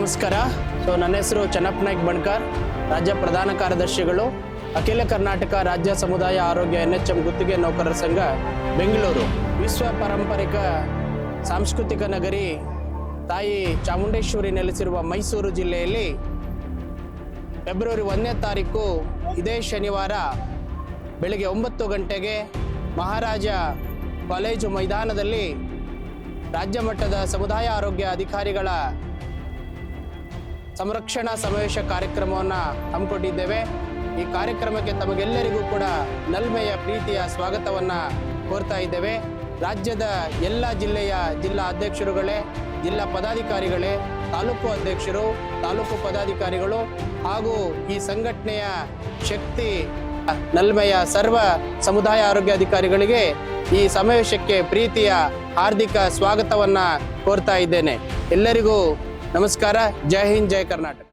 ನಮಸ್ಕಾರ. ಸೊ, ನನ್ನ ಹೆಸರು ಚೆನ್ನಪ್ಪ ನಾಯ್ಕ್ ಬಣ್ಕರ್. ರಾಜ್ಯ ಪ್ರಧಾನ ಕಾರ್ಯದರ್ಶಿಗಳು, ಅಖಿಲ ಕರ್ನಾಟಕ ರಾಜ್ಯ ಸಮುದಾಯ ಆರೋಗ್ಯ ಎನ್ ಎಚ್ ಎಂ ಗುತ್ತಿಗೆ ನೌಕರರ ಸಂಘ, ಬೆಂಗಳೂರು. ವಿಶ್ವ ಪಾರಂಪರಿಕ ಸಾಂಸ್ಕೃತಿಕ ನಗರಿ ತಾಯಿ ಚಾಮುಂಡೇಶ್ವರಿ ನೆಲೆಸಿರುವ ಮೈಸೂರು ಜಿಲ್ಲೆಯಲ್ಲಿ ಫೆಬ್ರವರಿ ಒಂದನೇ ತಾರೀಕು, ಇದೇ ಶನಿವಾರ ಬೆಳಗ್ಗೆ ಒಂಬತ್ತು ಗಂಟೆಗೆ ಮಹಾರಾಜ ಕಾಲೇಜು ಮೈದಾನದಲ್ಲಿ ರಾಜ್ಯ ಮಟ್ಟದ ಸಮುದಾಯ ಆರೋಗ್ಯ ಅಧಿಕಾರಿಗಳ ಸಂರಕ್ಷಣಾ ಸಮಾವೇಶ ಕಾರ್ಯಕ್ರಮವನ್ನು ಹಮ್ಮಿಕೊಂಡಿದ್ದೇವೆ. ಈ ಕಾರ್ಯಕ್ರಮಕ್ಕೆ ತಮಗೆಲ್ಲರಿಗೂ ಕೂಡ ನಲ್ಮೆಯ ಪ್ರೀತಿಯ ಸ್ವಾಗತವನ್ನು ಕೋರ್ತಾ ಇದ್ದೇವೆ. ರಾಜ್ಯದ ಎಲ್ಲ ಜಿಲ್ಲೆಯ ಜಿಲ್ಲಾ ಅಧ್ಯಕ್ಷರುಗಳೇ, ಜಿಲ್ಲಾ ಪದಾಧಿಕಾರಿಗಳೇ, ತಾಲೂಕು ಅಧ್ಯಕ್ಷರು, ತಾಲೂಕು ಪದಾಧಿಕಾರಿಗಳು ಹಾಗೂ ಈ ಸಂಘಟನೆಯ ಶಕ್ತಿ, ನಲ್ಮೆಯ ಸರ್ವ ಸಮುದಾಯ ಆರೋಗ್ಯ ಅಧಿಕಾರಿಗಳಿಗೆ ಈ ಸಮಾವೇಶಕ್ಕೆ ಪ್ರೀತಿಯ ಹಾರ್ದಿಕ ಸ್ವಾಗತವನ್ನು ಕೋರ್ತಾ ಇದ್ದೇನೆ. ಎಲ್ಲರಿಗೂ ನಮಸ್ಕಾರ ಜೈ ಹಿಂದ್ ಜೈ ಕರ್ನಾಟಕ